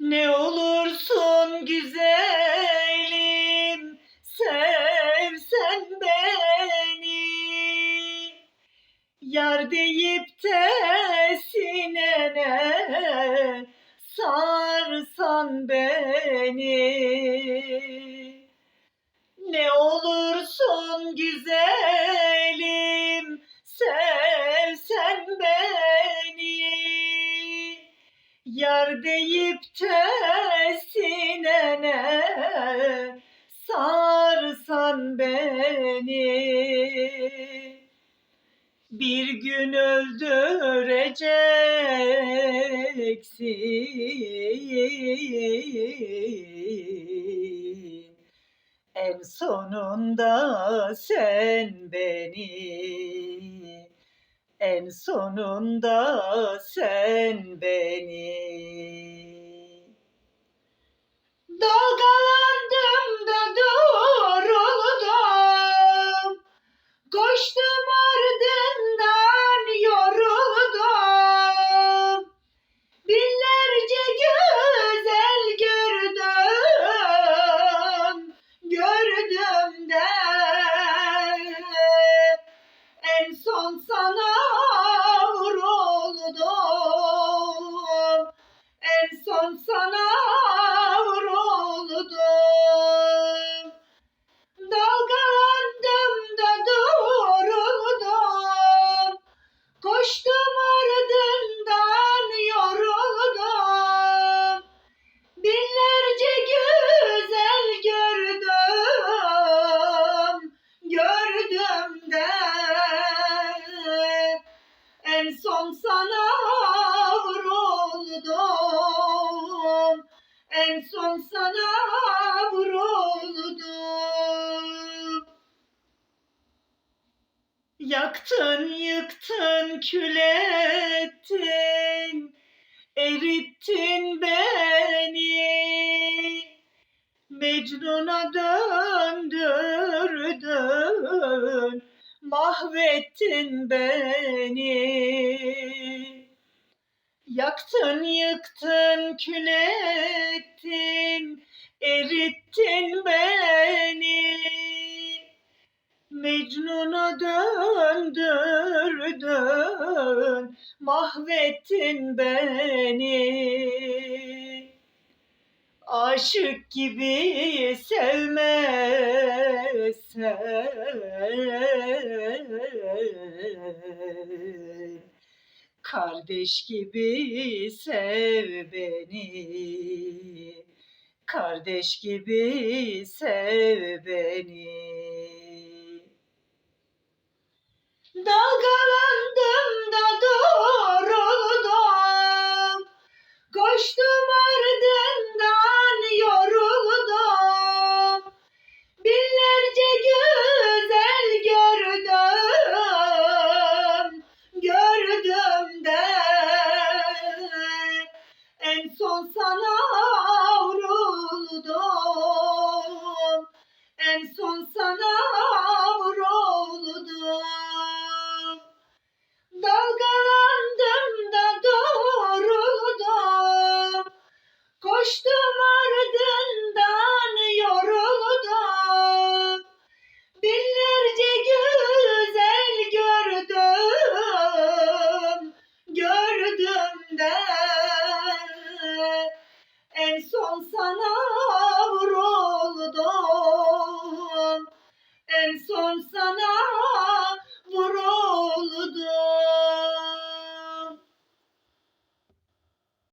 Ne olursun güzelim sevsen beni. Yar deyip de sinene sarsan beni. Ne olursun güzelim sinene sarsan beni? Bir gün öldüreceksin. En sonunda sen beni. En sonunda sen beni son sana vuruldum Yaktın, yıktın, kül ettin, erittin beni. Mecnun'a döndürdün, mahvettin beni. Yaktın, yıktın, kül Mecnun'a döndürdün, mahvettin beni. Aşık gibi sevmezsen, kardeş gibi sev beni. Kardeş gibi sev beni. Dalgalandım da duruldum Koştum ardından yoruldum. Binlerce güzel gördüm Gördüm de. En son sana vuruldum. En son sana son sana